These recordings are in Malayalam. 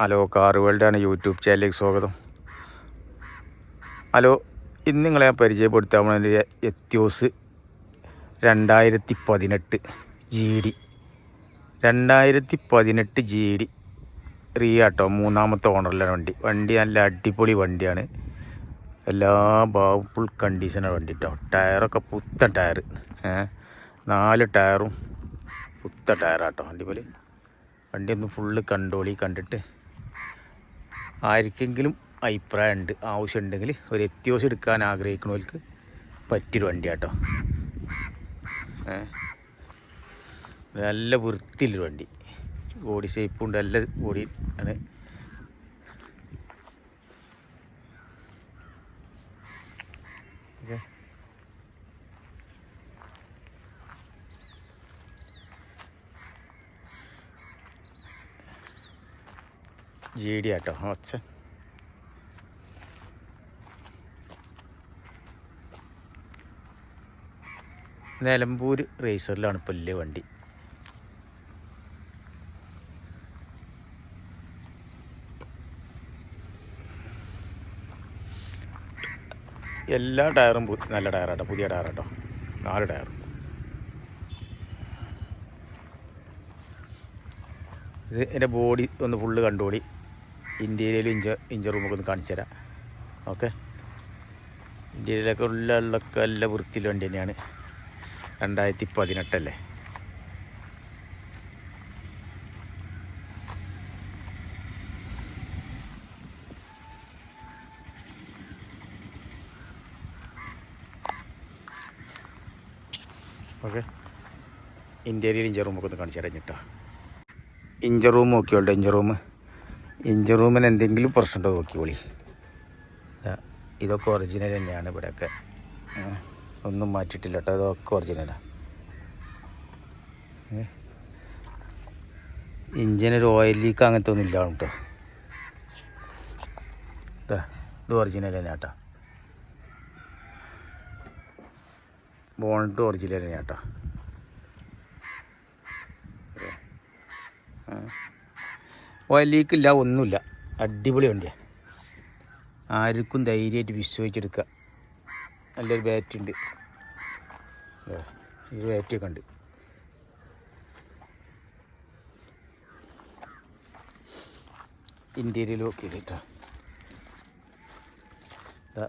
ഹലോ കാർ വേൾഡാണ് യൂട്യൂബ് ചാനലിലേക്ക് സ്വാഗതം. ഹലോ ഇന്ന് നിങ്ങളെ ഞാൻ പരിചയപ്പെടുത്താൻ പോകുന്നത് എത്യോസ് രണ്ടായിരത്തി പതിനെട്ട് ജി ഡി രണ്ടായിരത്തി പതിനെട്ട് ജി ഡി റീ ആട്ടോ മൂന്നാമത്തെ ഓണറിലാണ് വണ്ടി. വണ്ടി നല്ല അടിപൊളി വണ്ടിയാണ്. എല്ലാ ഭാഗവും ഫുൾ കണ്ടീഷനാണ് വണ്ടി കേട്ടോ ടയറൊക്കെ പുത്ത ടയർ നാല് ടയറും പുത്ത ടയറാട്ടോ അടിപൊളി. വണ്ടി ഒന്ന് ഫുള്ള് കണ്ടോളി കണ്ടിട്ട് ആർക്കെങ്കിലും അഭിപ്രായം ഉണ്ട് ആവശ്യമുണ്ടെങ്കിൽ ഒരു എത്തിയോസ് എടുക്കാൻ ആഗ്രഹിക്കുന്നവർക്ക് പറ്റിയൊരു വണ്ടി കേട്ടോ നല്ല വൃത്തിയുള്ളൊരു വണ്ടി. ബോഡി ഷേപ്പുണ്ട് നല്ല ബോഡി ആണ്. ഓക്കെ. ജി ഡി ആട്ടോ. ഒച്ച നിലമ്പൂർ റേസറിലാണ് ഇപ്പോൾ ഇല്ലേ വണ്ടി. എല്ലാ ടയറും നല്ല ടയറാട്ടോ. പുതിയ ടയറാട്ടോ. നാല് ടയർ. ഇത് എന്റെ ബോഡി ഒന്ന് ഫുള്ള് കണ്ടുകൂടി ഇന്ത്യയിലും ഇഞ്ച ഇഞ്ച റൂമൊക്കെ ഒന്ന് കാണിച്ചു തരാം. ഓക്കെ ഇന്ത്യയിലൊക്കെ ഉള്ള ഉള്ളൊക്കെ നല്ല വൃത്തിയിൽ വണ്ടി തന്നെയാണ്. രണ്ടായിരത്തി പതിനെട്ടല്ലേ ഓക്കെ ഇന്റീരിയൽ ഇഞ്ചർ റൂമൊക്കെ ഒന്ന് കാണിച്ചു തരാം കേട്ടോ ഇഞ്ചർ റൂം നോക്കിയോട്ടെ ഇഞ്ചർ റൂം ഇഞ്ച റൂമിന് എന്തെങ്കിലും പ്രശ്നമുണ്ടോ ദാ, ഇതൊക്കെ ഒറിജിനൽ തന്നെയാണ് ഇവിടെയൊക്കെ. ഒന്നും മാറ്റിയിട്ടില്ല കേട്ടോ ഇതൊക്കെ ഒറിജിനലാണ് ഇഞ്ചിനൊരു ഓയിൽ ലീക്ക് അങ്ങനത്തെ ഒന്നും ഇല്ല കേട്ടോ. ഇത് ഒറിജിനൽ തന്നെ കേട്ടോ. ബോണറ്റ് ഒറിജിനൽ തന്നെ കേട്ടോ. ഓയിൽ ലീക്ക് ഇല്ല ഒന്നുമില്ല. അടിപൊളി വണ്ടിയാണ് ആർക്കും ധൈര്യമായിട്ട് വിശ്വസിച്ചെടുക്കുക. നല്ലൊരു ബാറ്ററി ഉണ്ട്. ഒരു ബാറ്ററിയൊക്കെ ഉണ്ട്. ഇന്ത്യയിൽ ഓക്കെ കേട്ടോ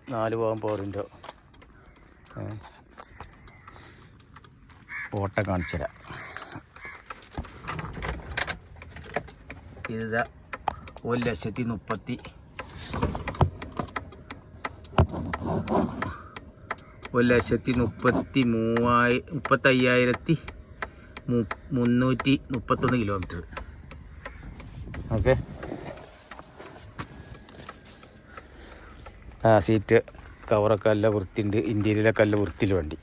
നാല് പോകാൻ പോറിന്റെ ഓട്ടം കാണിച്ചു തരാം ഇതാ ഒരു ലക്ഷത്തി മുപ്പത്തി ഒരു ലക്ഷത്തി മുപ്പത്തി മൂവായി മുപ്പത്തയ്യായിരത്തി മുന്നൂറ്റി മുപ്പത്തൊന്ന് കിലോമീറ്റർ ഓക്കെ ആ സീറ്റ് കവറൊക്കെ നല്ല വൃത്തിയുണ്ട്. ഇന്റീരിയലൊക്കെ നല്ല വൃത്തിയിൽ വണ്ടി.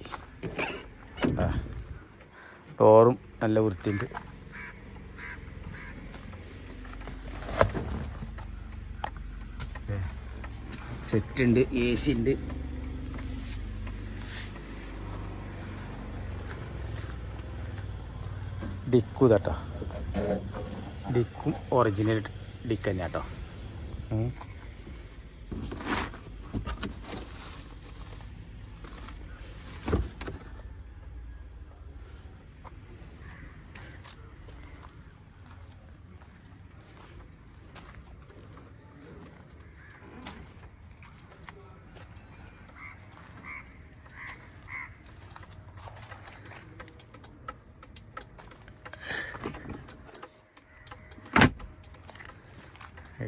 ആ ഡോറും നല്ല വൃത്തിയുണ്ട്. സെറ്റ് ഉണ്ട് എ സി ഉണ്ട്. ഡിക്കു കേട്ടോ ഡിക്കും ഒറിജിനൽ ഡിക്ക് തന്നെ കേട്ടോ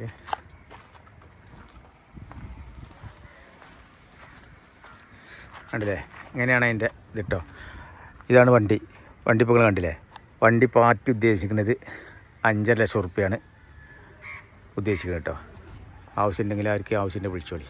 ഓക്കേ. കണ്ടില്ലേ? ഇങ്ങനെയാണ് അതിന്റെ ഇതിട്ടോ ഇതാണ് വണ്ടി. വണ്ടി ഇപ്പോൾ കണ്ടില്ലേ? വണ്ടി പാറ്റ് ഉദ്ദേശിക്കുന്നത് അഞ്ചര ലക്ഷം ഉറുപ്പ്യാണ് ഉദ്ദേശിക്കുന്നത് കേട്ടോ ആവശ്യമുണ്ടെങ്കിൽ ആർക്ക് ആവശ്യമുണ്ടെങ്കിൽ വിളിച്ചോളി.